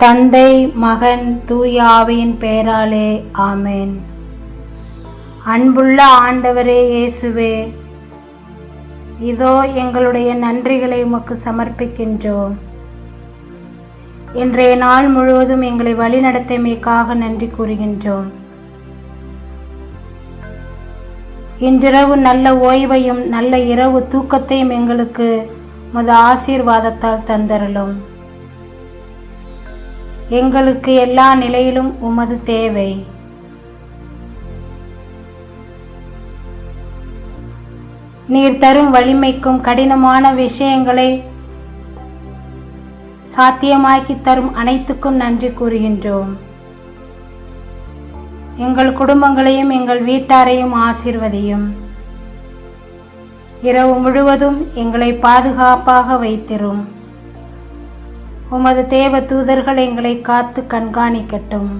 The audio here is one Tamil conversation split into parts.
தந்தை மகன் தூயாவியின் பெயராலே ஆமேன். அன்புள்ள ஆண்டவரே இயேசுவே இதோ எங்களுடைய நன்றிகளை உமக்கு சமர்ப்பிக்கின்றோம். இன்றைய நாள் முழுவதும் எங்களை வழிநடத்தமைக்காக நன்றி கூறுகின்றோம். இன்றிரவு நல்ல ஓய்வையும் நல்ல இரவு தூக்கத்தையும் எங்களுக்கு உமது ஆசீர்வாதத்தால் தந்தரலும் எங்களுக்கு எல்லா நிலையிலும் உமது தேவை. நீர் தரும் வலிமைக்கும் கடினமான விஷயங்களை சாத்தியமாக்கி தரும் அனைத்துக்கும் நன்றி கூறுகின்றோம். எங்கள் குடும்பங்களையும் எங்கள் வீட்டாரையும் ஆசீர்வதியும். இரவு முழுவதும் எங்களை பாதுகாப்பாக வைத்திரும். உமது தேவ தூதர்கள் எங்களை காத்து கண்காணிக்கட்டும்.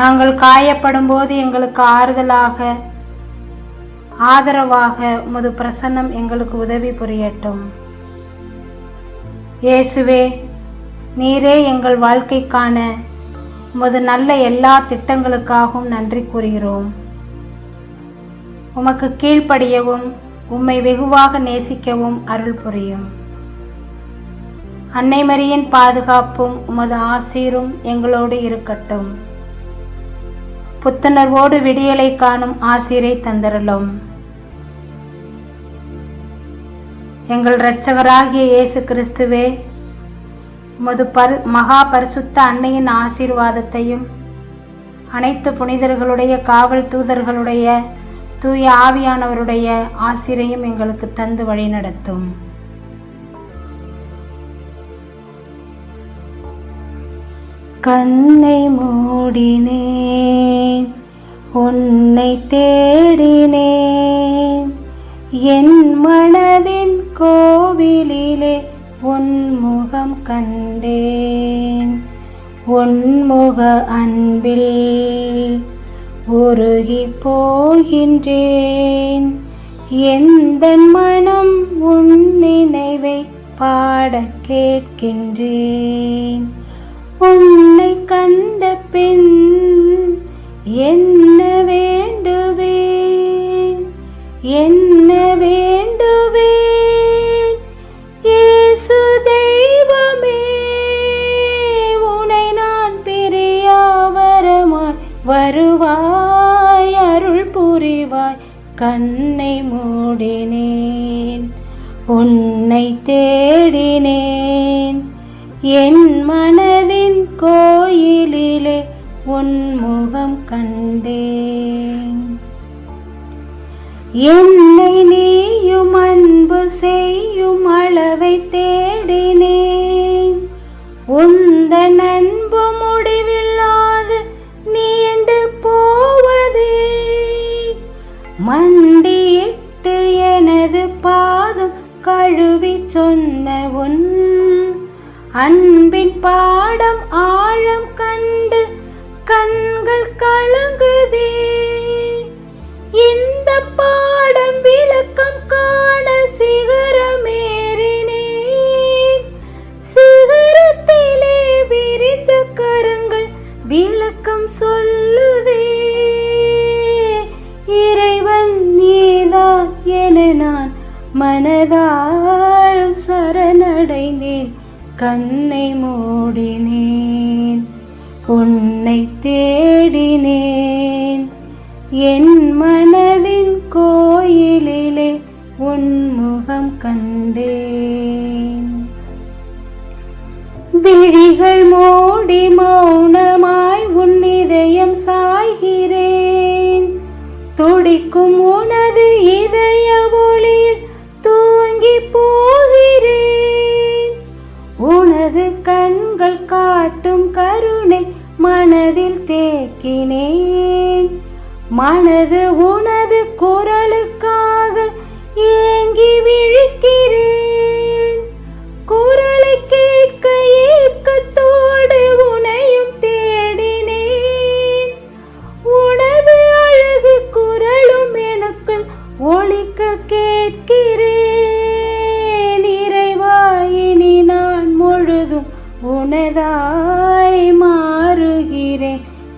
நாங்கள் காயப்படும் போது எங்களுக்கு ஆறுதலாக ஆதரவாக உமது பிரசன்னம் எங்களுக்கு உதவி புரியட்டும். இயேசுவே நீரே எங்கள் வாழ்க்கைக்கான உமது நல்ல எல்லா திட்டங்களுக்காகவும் நன்றி கூறுகிறோம். உமக்கு கீழ்ப்படியவும் உம்மை வெகுவாக நேசிக்கவும் அருள் புரியும். அன்னை மரியின் பாதுகாப்பும் உமது ஆசீரும் எங்களோடு இருக்கட்டும். புத்துணர்வோடு விடியலை காணும் ஆசீரை தந்தருளும். எங்கள் இரட்சகராகிய இயேசு கிறிஸ்துவே உமது பரு மகா பரிசுத்த அன்னையின் ஆசீர்வாதத்தையும் அனைத்து புனிதர்களுடைய காவல் தூதர்களுடைய தூய ஆவியானவருடைய ஆசிரையும் எங்களுக்கு தந்து வழிநடத்தும் கண்ணை மூடினேன் உன்னை தேடினேன். என் மனதின் கோவிலிலே உன் முகம் கண்டேன். உன்முக அன்பில் உருகி போகின்றேன். எந்த மனம் உன் நினைவை பாட கேட்கின்றேன். உன்னை கண்ட பின் என்ன வேண்டுவேன்? என்ன கண்ணை மூடினேன் உன்னை தேடினேன். என் மனதின் கோயிலிலே உன் முகம் கண்டேன். என்னை நீயும் அன்பு செய்யும் அன்பின் பாடம் ஆழம் கண்டு கண்கள் கலங்குதே. இந்த பாடம் விளக்கம் காண சிகரமேறினேன் சிகரத்திலே விரிந்த கரங்கள் விளக்கம் சொல்லுதே. இறைவன் நீதான் என நான் மனதால் சரணடைந்தேன். கண்ணை மூடினேன். உன்னை தேடினேன். என் மனதின் கோயிலிலே உன்முகம் கண்டேன். விழிகள் மூடி மௌனமாய் உன் இதயம் சாய்கிறேன். துடிக்கும் உனது இதய காட்டும் கருணை மனதில் தேக்கினேன். மனது உனது குரலுக்காக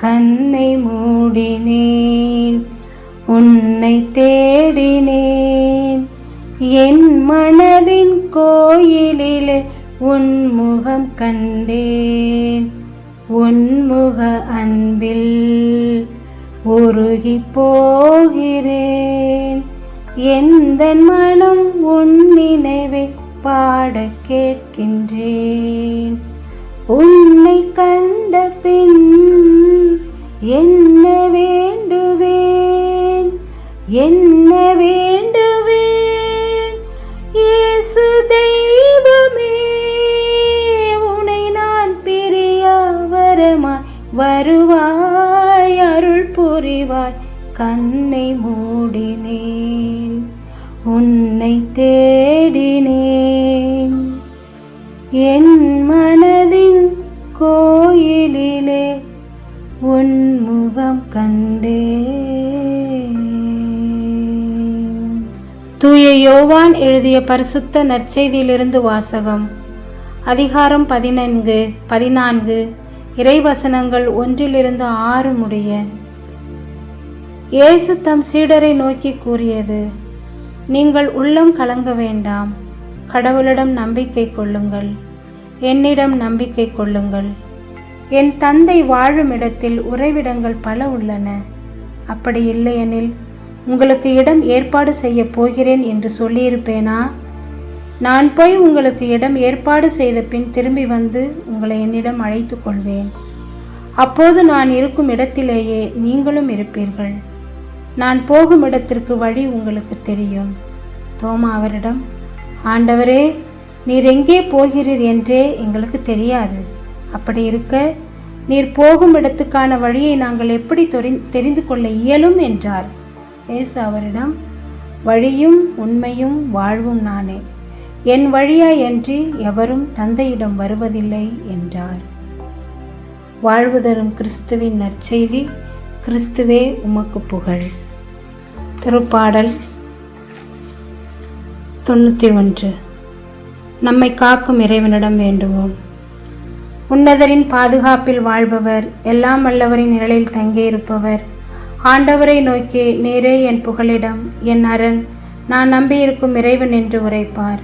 கண்ணை மூடினேன் உன்னை தேடினேன். என் மனதின் கோயிலிலே உன்முகம் கண்டேன். உன்முக அன்பில் உருகி போகிறேன் எந்த மனம் உன் நினைவை பாட கேட்கின்றேன். உன்னை கண் என்ன வேண்டுவேன்? என்ன வேண்டுவேன்? இயேசு தெய்வமே உனை நான் பிரிய வரமாய் வருவாய் அருள் புரிவாய் கண்ணை மூடினேன் உன்னை தேடினேன். என் மனதின் கோயிலிலே உன் தூய யோவான் எழுதிய பரிசுத்த நற்செய்தியிலிருந்து வாசகம். அதிகாரம் பதினான்கு பதினான்கு இறைவசனங்கள் ஒன்றிலிருந்து ஆறு முடிய. இயேசு தம் சீடரை நோக்கி கூறியது நீங்கள் உள்ளம் கலங்க வேண்டாம். கடவுளிடம் நம்பிக்கை கொள்ளுங்கள். என்னிடம் நம்பிக்கை கொள்ளுங்கள். என் தந்தை வாழும் இடத்தில் உறைவிடங்கள் பல உள்ளன. அப்படி இல்லையெனில் உங்களுக்கு இடம் ஏற்பாடு செய்ய போகிறேன் என்று சொல்லியிருப்பேனா? நான் போய் உங்களுக்கு இடம் ஏற்பாடு செய்த பின் திரும்பி வந்து உங்களை என்னிடம் அழைத்து கொள்வேன். அப்போது நான் இருக்கும் இடத்திலேயே நீங்களும் இருப்பீர்கள். நான் போகும் இடத்திற்கு வழி உங்களுக்கு தெரியும். தோமா அவரிடம் ஆண்டவரே நீர் எங்கே போகிறீர் என்றே எங்களுக்கு தெரியாது. அப்படி இருக்க நீர் போகும் இடத்துக்கான வழியை நாங்கள் எப்படி தெரிந்து கொள்ள இயலும் என்றார். இயேசு அவரிடம் வழியும் உண்மையும் வாழ்வும் நானே. என் வழியாயன்றி எவரும் தந்தையிடம் வருவதில்லை என்றார். வாழ்வு தரும் கிறிஸ்துவின் நற்செய்தி கிறிஸ்துவே உமக்கு புகழ். திருப்பாடல் தொண்ணூற்றி ஒன்று நம்மை காக்கும் இறைவனிடம் வேண்டுவோம். உன்னதரின் பாதுகாப்பில் வாழ்பவர் எல்லாம் வல்லவரின் நிழலில் தங்கியிருப்பவர் ஆண்டவரை நோக்கி நீரே என் புகலிடம் என் அரண் நான் நம்பியிருக்கும் இறைவன் என்று உரைப்பார்.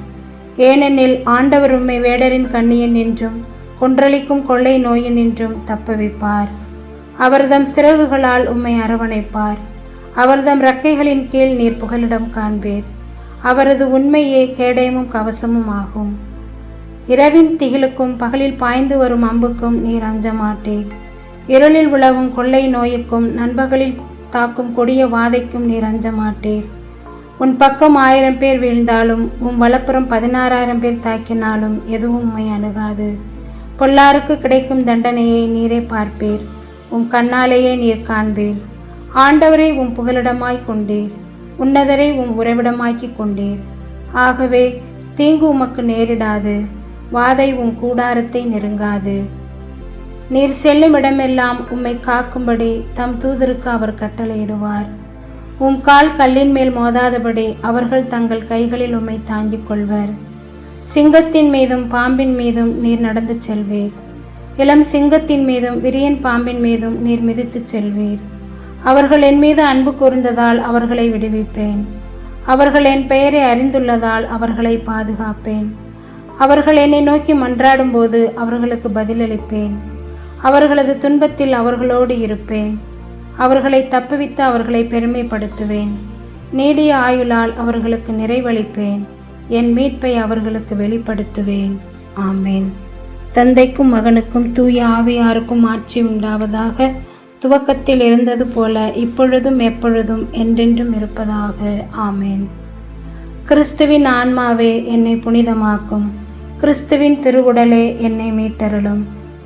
ஏனெனில் ஆண்டவர் உம்மை வேடரின் கண்ணியின் என்றும் கொன்றளிக்கும் கொள்ளை நோயின் என்றும் தப்புவிப்பார். அவர்தம் சிறகுகளால் உம்மை அரவணைப்பார். அவர்தம் ரக்கைகளின் கீழ் நீர் புகலிடம் காண்பீர். அவரது உண்மையே கேடயமும் கவசமும் ஆகும். இரவின் திகிலுக்கும் பகலில் பாய்ந்து வரும் அம்புக்கும் நீர் அஞ்ச மாட்டீர். இருளில் உலவும் கொள்ளை நோய்க்கும் நண்பகலில் தாக்கும் கொடிய வாதைக்கும் நீர் அஞ்ச மாட்டீர் உன் பக்கம் ஆயிரம் பேர் வீழ்ந்தாலும் உன் வலப்புறம் பதினாறாயிரம் பேர் தாக்கினாலும் எதுவும் உம்மை அணுகாது. பொல்லாருக்கு கிடைக்கும் தண்டனையை நீரே பார்ப்பீர். உன் கண்ணாலேயே நீர் காண்பீர். ஆண்டவரை உன் புகலிடமாய் கொண்டீர். உன்னதரை உன் உறைவிடமாக்கி கொண்டீர். ஆகவே தீங்கு உமக்கு நேரிடாது. வாதை உன் கூடாரத்தை நெருங்காது. நீர் செல்லும் இடமெல்லாம் உம்மை காக்கும்படி தம் தூதருக்கு அவர் கட்டளையிடுவார். உம் கால் கல்லின் மேல் மோதாதபடி அவர்கள் தங்கள் கைகளில் உம்மை தாங்கிக் கொள்வர். சிங்கத்தின் மீதும் பாம்பின் மீதும் நீர் நடந்து செல்வீர். இளம் சிங்கத்தின் மீதும் விரியன் பாம்பின் மீதும் நீர் மிதித்துச் செல்வீர். அவர்கள் என் மீது அன்பு கூர்ந்ததால் அவர்களை விடுவிப்பேன். அவர்கள் என் பெயரை அறிந்துள்ளதால் அவர்களை பாதுகாப்பேன். அவர்கள் என்னை நோக்கி மன்றாடும்போது அவர்களுக்கு பதிலளிப்பேன். அவர்களது துன்பத்தில் அவர்களோடு இருப்பேன். அவர்களை தப்புவித்து அவர்களை பெருமைப்படுத்துவேன். நீடிய ஆயுளால் அவர்களுக்கு நிறைவளிப்பேன். என் மீட்பை அவர்களுக்கு வெளிப்படுத்துவேன். ஆமேன். தந்தைக்கும் மகனுக்கும் தூய ஆவியாருக்கும் ஆட்சி உண்டாவதாக துவக்கத்தில் இருந்தது போல இப்பொழுதும் எப்பொழுதும் என்றென்றும் இருப்பதாக. ஆமேன். கிறிஸ்துவின் ஆன்மாவே என்னை புனிதமாக்கும். கிறிஸ்துவின் திருவுடலே என்னை மீட்டருளும்.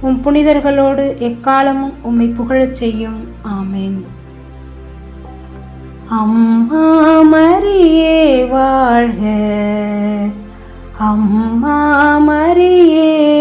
உம் புனிதர்களோடு எக்காலமும் உம்மை புகழச் செய்யும். ஆமேன். அம்மா மரியே வாழ்க. அம்மா மரியே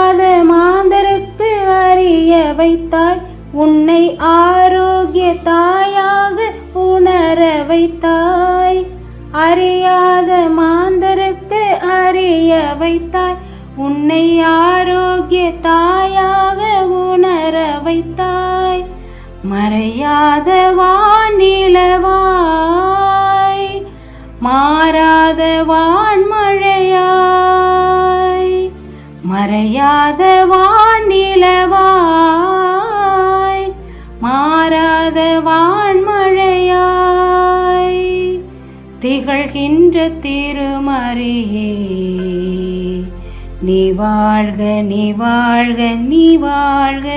அறியாத மாந்தருக்கு அறிய வைத்தாய். உன்னை ஆரோக்கிய தாயாக உணர வைத்தாய். அறியாத மாந்தருக்கு அறிய வைத்தாய். உன்னை ஆரோக்கிய தாயாக உணர வைத்தாய். மறையாத வானிலவாய் மாறாத வாய் மறையாத வானிலவாய் மாறாத வான்மழையாய் திகழ்கின்ற திருமறியே. நீ வாழ்க நீ வாழ்க நீ வாழ்க.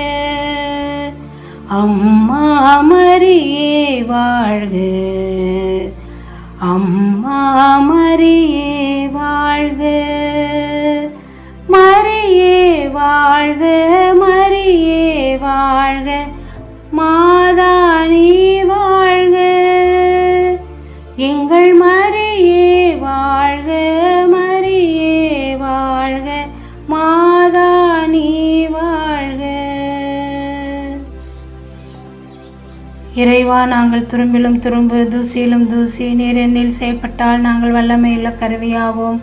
அம்மா மரியே வாழ்க. அம்மா மரியே வாழ்க. மரியே வாழ்க மரியே வாழ்க மாதா நீ வாழ்க. எங்கள் மரியே வாழ்க மரியே வாழ்க மாதா நீ வாழ்க. இறைவா நாங்கள் துரும்பிலும் துரும்பு தூசியிலும் தூசி நீர் எண்ணில் செய்யப்பட்டால் நாங்கள் வல்லமையுள்ள கருவியாவோம்.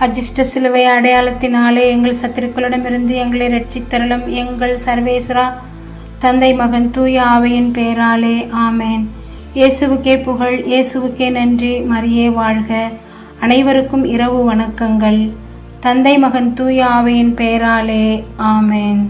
அஜிஷ்ட சிலுவை அடையாளத்தினாலே எங்கள் சத்திருக்களிடமிருந்து எங்களை ரட்சித்தரலும் எங்கள் சர்வேஸ்வரா. தந்தை மகன் தூய ஆவையின் பெயராலே ஆமேன். இயேசுவுக்கே புகழ் இயேசுவுக்கே நன்றி மரியே வாழ்க. அனைவருக்கும் இரவு வணக்கங்கள். தந்தை மகன் தூய ஆவையின் பெயராலே ஆமேன்.